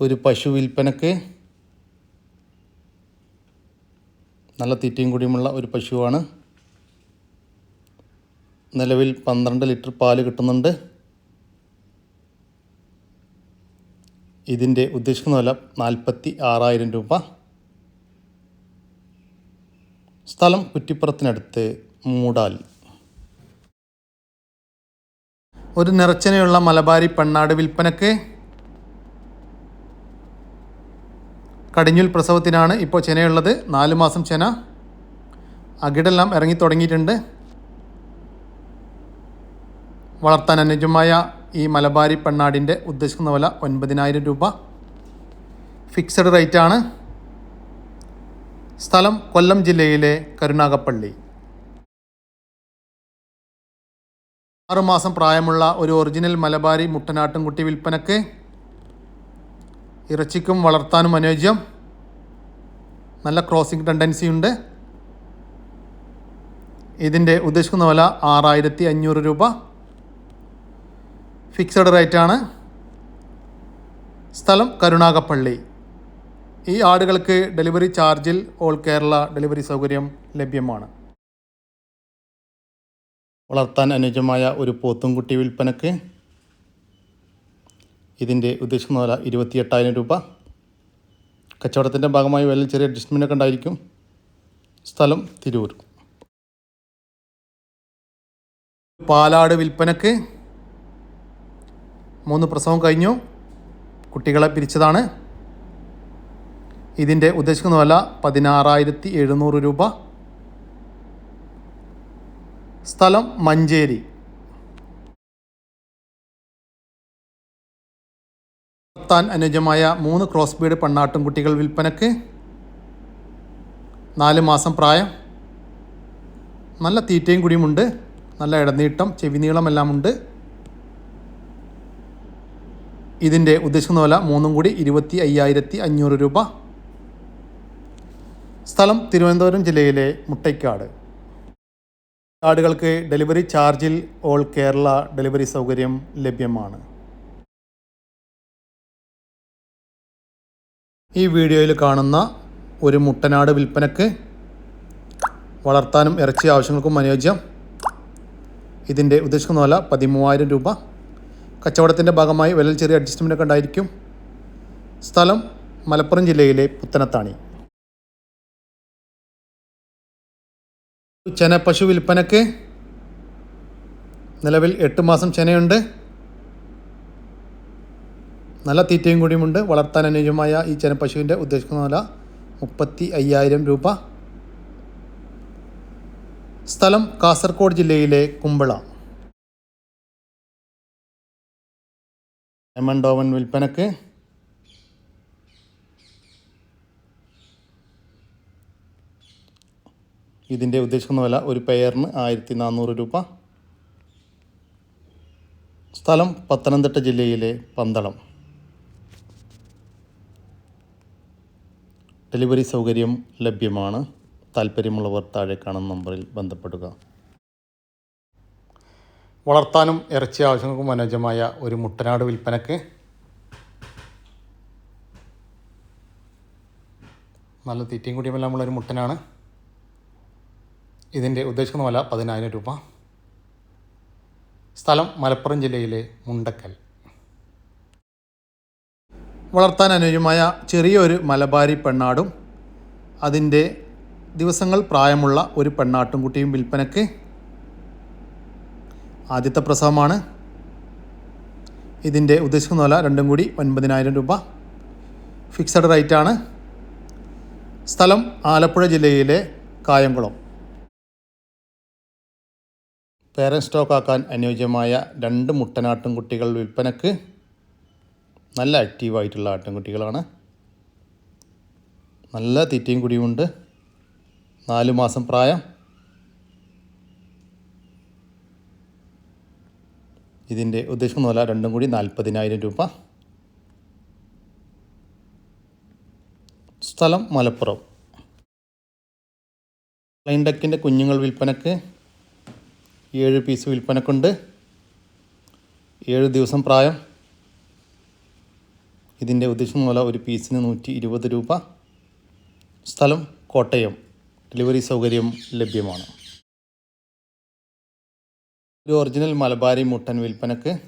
ഒരു പശു വിൽപ്പനക്ക് നല്ല തീറ്റയും കൂടിയുമുള്ള ഒരു പശുവാണ്. നിലവിൽ പന്ത്രണ്ട് ലിറ്റർ പാൽ കിട്ടുന്നുണ്ട്. ഇതിന്റെ ഉദ്ദേശിക്കുന്ന വില നാൽപ്പത്തി ആറായിരം രൂപ. സ്ഥലം കുറ്റിപ്പുറത്തിനടുത്ത് മൂടാൽ. ഒരു നിറച്ചനയുള്ള മലബാരി പെണ്ണാട് വിൽപ്പനക്ക് കടിഞ്ഞുൽ പ്രസവത്തിനാണ് ഇപ്പോൾ ചെനയുള്ളത്. നാല് മാസം ചെന. അകിടെല്ലാം ഇറങ്ങി തുടങ്ങിയിട്ടുണ്ട്. വളർത്താൻ അനുജമായ ഈ മലബാരി പെണ്ണാടിന്റെ ഉദ്ദേശിക്കുന്ന വില ഒൻപതിനായിരം രൂപ. ഫിക്സഡ് റേറ്റാണ്. സ്ഥലം കൊല്ലം ജില്ലയിലെ കരുനാഗപ്പള്ളി. ആറുമാസം പ്രായമുള്ള ഒരു ഒറിജിനൽ മലബാരി മുട്ടനാട്ടുംകുട്ടി വിൽപ്പനക്ക് ഇറച്ചിക്കും വളർത്താനും അനുയോജ്യം. നല്ല ക്രോസിംഗ് ടെൻഡൻസി ഉണ്ട്. ഇതിന്റെ ഉദ്ദേശിക്കുന്ന വില ആറായിരത്തി അഞ്ഞൂറ് രൂപ ഫിക്സഡ് റേറ്റാണ് സ്ഥലം കരുണാകപ്പള്ളി ഈ ആടുകൾക്ക് ഡെലിവറി ചാർജിൽ ഓൾ കേരള ഡെലിവറി സൗകര്യം ലഭ്യമാണ്. വളർത്താൻ അനുയോജ്യമായ ഒരു പോത്തുംകുട്ടി വിൽപ്പനക്ക് ഇതിന്റെ ഉദ്ദേശിക്കുന്ന വില ഇരുപത്തിയെട്ടായിരം രൂപ. കച്ചവടത്തിന്റെ ഭാഗമായി വില ചെറിയ അഡ്ജസ്റ്റ്മെന്റ് ഉണ്ടായിരിക്കും. സ്ഥലം തിരൂർ. പാലാട് വിൽപ്പനക്ക് മൂന്ന് പ്രസവം കഴിഞ്ഞു. കുട്ടികളെ പിരിച്ചതാണ്. ഇതിന്റെ ഉദ്ദേശിക്കുന്ന വില പതിനാറായിരത്തി എഴുന്നൂറ് രൂപ. സ്ഥലം മഞ്ചേരി. വളർത്താൻ അനുയോജ്യമായ മൂന്ന് ക്രോസ് ബീഡ് പെണ്ണാട്ടും കുട്ടികൾ വിൽപ്പനക്ക് നാല് മാസം പ്രായം. നല്ല തീറ്റയും കുടിയുമുണ്ട്. നല്ല ഇടനീട്ടം ചെവിനീളമെല്ലാം ഉണ്ട് ഇതിന്റെ ഉദ്ദേശിക്കുന്ന വില മൂന്നും കൂടി ഇരുപത്തി അയ്യായിരത്തി അഞ്ഞൂറ് രൂപ. സ്ഥലം തിരുവനന്തപുരം ജില്ലയിലെ മുട്ടയ്ക്കാട്. കാടുകൾക്ക് ഡെലിവറി ചാർജിൽ ഓൾ കേരള ഡെലിവറി സൗകര്യം ലഭ്യമാണ്. ഈ വീഡിയോയിൽ കാണുന്ന ഒരു മുട്ടനാട് വിൽപ്പനക്ക് വളർത്താനും ഇറച്ചി ആവശ്യങ്ങൾക്കും അനുയോജ്യം ഇതിന്റെ ഉദ്ദേശിക്കുന്ന വില പതിമൂവായിരം രൂപ. കച്ചവടത്തിന്റെ ഭാഗമായി വിലയിൽ ചെറിയ അഡ്ജസ്റ്റ്മെന്റ് ഒക്കെ ഉണ്ടായിരിക്കും. സ്ഥലം മലപ്പുറം ജില്ലയിലെ പുത്തനത്താണി. ചെന പശു വിൽപ്പനക്ക് നിലവിൽ എട്ട് മാസം ചെനയുണ്ട്. നല്ല തീറ്റയും കൂടിയുമുണ്ട്. വളർത്താൻ അനുയോജ്യമായ ഈ ചെനപ്പശുവിന്റെ ഉദ്ദേശിക്കുന്ന വില മുപ്പത്തി അയ്യായിരം രൂപ. സ്ഥലം കാസർഗോഡ് ജില്ലയിലെ കുമ്പള. എമൻഡോവൻ വിൽപ്പനക്ക്. ഇതിന്റെ ഉദ്ദേശിക്കുന്ന വില ഒരു പെയറിന് ആയിരത്തി നാനൂറ് രൂപ. സ്ഥലം പത്തനംതിട്ട ജില്ലയിലെ പന്തളം. ഡെലിവറി സൗകര്യം ലഭ്യമാണ്. താല്പര്യമുള്ളവർ താഴെ കാണുന്ന നമ്പറിൽ ബന്ധപ്പെടുക. വളർത്താനും ഇറച്ചി ആവശ്യങ്ങൾക്കും അനുയോജ്യമായ ഒരു മുട്ടനാട് വിൽപ്പനക്ക് നല്ല തീറ്റയും കൂടിയുമെല്ലാം ഉള്ള ഒരു മുട്ടനാണ്. ഇതിന്റെ ഉദ്ദേശിക്കുന്ന വില പതിനായിരം രൂപ. സ്ഥലം മലപ്പുറം ജില്ലയിലെ മുണ്ടക്കൽ. വളർത്താൻ അനുയോജ്യമായ ചെറിയൊരു മലബാരി പെണ്ണാടും അതിന്റെ ദിവസങ്ങൾ പ്രായമുള്ള ഒരു പെണ്ണാട്ടും കുട്ടിയും വിൽപ്പനക്ക് ആദ്യത്തെ പ്രസവമാണ്. ഇതിന്റെ ഉദ്ദേശിക്കുന്ന വില രണ്ടും കൂടി ഒൻപതിനായിരം രൂപ. ഫിക്സഡ് റേറ്റാണ്. സ്ഥലം ആലപ്പുഴ ജില്ലയിലെ കായംകുളം. പേരൻ സ്റ്റോക്കാക്കാൻ അനുയോജ്യമായ രണ്ട് മുട്ടനാട്ടും കുട്ടികൾ വിൽപ്പനക്ക് നല്ല ആക്റ്റീവായിട്ടുള്ള ആട്ടിൻകുട്ടികളാണ്. നല്ല തീറ്റയും കുടിയുമുണ്ട് നാല് മാസം പ്രായം. ഇതിന്റെ ഉദ്ദേശം വില രണ്ടും കൂടി നാൽപ്പതിനായിരം രൂപ. സ്ഥലം മലപ്പുറം. പ്ലെയിൻ ഡക്കിന്റെ കുഞ്ഞുങ്ങൾ വിൽപ്പനക്ക് ഏഴ് പീസ് വിൽപ്പനക്കുണ്ട്. ഏഴ് ദിവസം പ്രായം. ഇതിന്റെ ഉദ്ദേശം മൂലം ഒരു പീസിന് നൂറ്റി ഇരുപത് രൂപ സ്ഥലം കോട്ടയം. ഡെലിവറി സൗകര്യം ലഭ്യമാണ്. ഒരു ഒറിജിനൽ മലബാരി മുട്ടൻ വിൽപ്പനക്ക്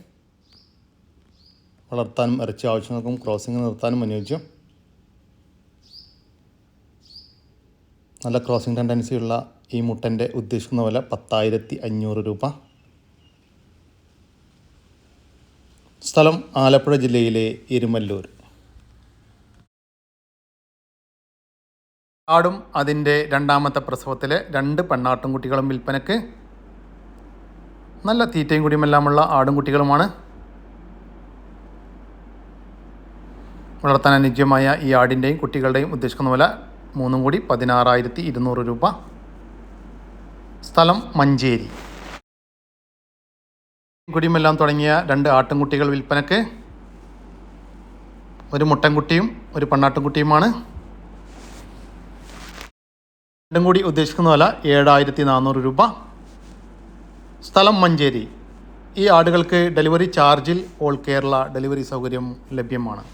വളർത്താനും ഇറച്ചി ആവശ്യങ്ങൾക്കും ക്രോസിംഗ് നിർത്താനും അനുയോജ്യം. നല്ല ക്രോസിംഗ് ടെൻഡൻസിയുള്ള ഈ മുട്ടന്റെ ഉദ്ദേശിക്കുന്ന വില പത്തായിരത്തി അഞ്ഞൂറ് രൂപ. സ്ഥലം ആലപ്പുഴ ജില്ലയിലെ ഇരുമല്ലൂർ ആടും അതിന്റെ രണ്ടാമത്തെ പ്രസവത്തിലെ രണ്ട് പെണ്ണാട്ടും കുട്ടികളും വിൽപ്പനക്ക് നല്ല തീറ്റയും കുടിയുമെല്ലാമുള്ള ആടും കുട്ടികളുമാണ്. വളർത്താൻ അനുയോജ്യമായ ഈ ആടിന്റെയും കുട്ടികളുടെയും ഉദ്ദേശിക്കുന്ന വില മൂന്നും കൂടി പതിനാറായിരത്തി ഇരുന്നൂറ് രൂപ. സ്ഥലം മഞ്ചേരി. കുടിയുമെല്ലാം തുടങ്ങിയ രണ്ട് ആട്ടിൻകുട്ടികൾ വിൽപ്പനക്ക്. ഒരു മുട്ടൻകുട്ടിയും ഒരു പെണ്ണാട്ടിൻകുട്ടിയുമാണ് രണ്ടും കൂടി ഉദ്ദേശിക്കുന്ന വില ഏഴായിരത്തി നാനൂറ് രൂപ. സ്ഥലം മഞ്ചേരി. ഈ ആടുകൾക്ക് ഡെലിവറി ചാർജിൽ ഓൾ കേരള ഡെലിവറി സൗകര്യം ലഭ്യമാണ്.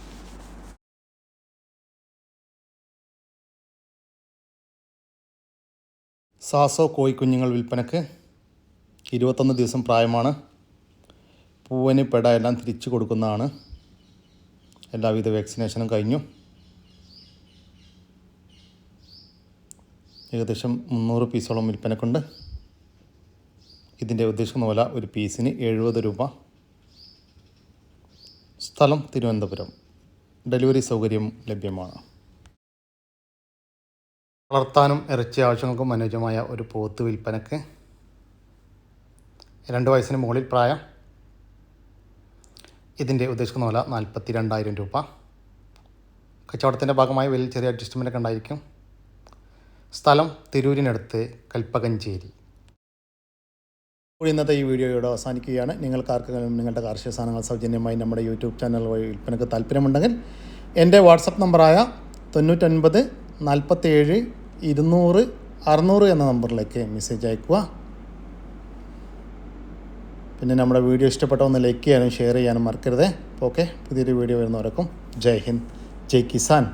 സാസോ കോഴിക്കുഞ്ഞുങ്ങൾ വിൽപ്പനക്ക് ഇരുപത്തൊന്ന് ദിവസം പ്രായമാണ്. പൂവന് പെട എല്ലാം തിരിച്ചു കൊടുക്കുന്നതാണ്. എല്ലാവിധ വാക്സിനേഷനും കഴിഞ്ഞു. ഏകദേശം മുന്നൂറ് പീസോളം വിൽപ്പനക്കുണ്ട്. ഇതിന്റെ ഉദ്ദേശിക്കുന്ന വില ഒരു പീസിന് എഴുപത് രൂപ. സ്ഥലം തിരുവനന്തപുരം. ഡെലിവറി സൗകര്യം ലഭ്യമാണ്. വളർത്താനും ഇറച്ചി ആവശ്യങ്ങൾക്കും അനുയോജ്യമായ ഒരു പോത്ത് വിൽപ്പനക്ക്. രണ്ട് വയസ്സിന് മുകളിൽ പ്രായം. ഇതിന്റെ ഉദ്ദേശിക്കുന്ന വില നാൽപ്പത്തി രണ്ടായിരം രൂപ. കച്ചവടത്തിന്റെ ഭാഗമായി വലിയ ചെറിയ അഡ്ജസ്റ്റ്മെന്റ് ഒക്കെ ഉണ്ടായിരിക്കും. സ്ഥലം തിരൂരിനടുത്ത് കൽപ്പകഞ്ചേരി. ഇന്നത്തെ ഈ വീഡിയോ ഇവിടെ അവസാനിക്കുകയാണ്. നിങ്ങൾക്ക് ആർക്കെങ്കിലും നിങ്ങളുടെ കാർഷിക സാധനങ്ങൾ സൗജന്യമായി നമ്മുടെ യൂട്യൂബ് ചാനൽ വഴി വിൽപ്പനക്ക് താല്പര്യമുണ്ടെങ്കിൽ എന്റെ വാട്സപ്പ് നമ്പറായ തൊണ്ണൂറ്റൊൻപത് നാൽപ്പത്തേഴ് ഇരുന്നൂറ് അറുന്നൂറ് എന്ന നമ്പറിലേക്ക് മെസ്സേജ് അയക്കുക പിന്നെ നമ്മുടെ വീഡിയോ ഇഷ്ടപ്പെട്ട ഒന്ന് ലൈക്ക് ചെയ്യാനും ഷെയർ ചെയ്യാനും മറക്കരുത്. ഓക്കെ പുതിയൊരു വീഡിയോ വരുന്നവർക്കും ജയ് ഹിന്ദ്. ജയ് കിസാൻ.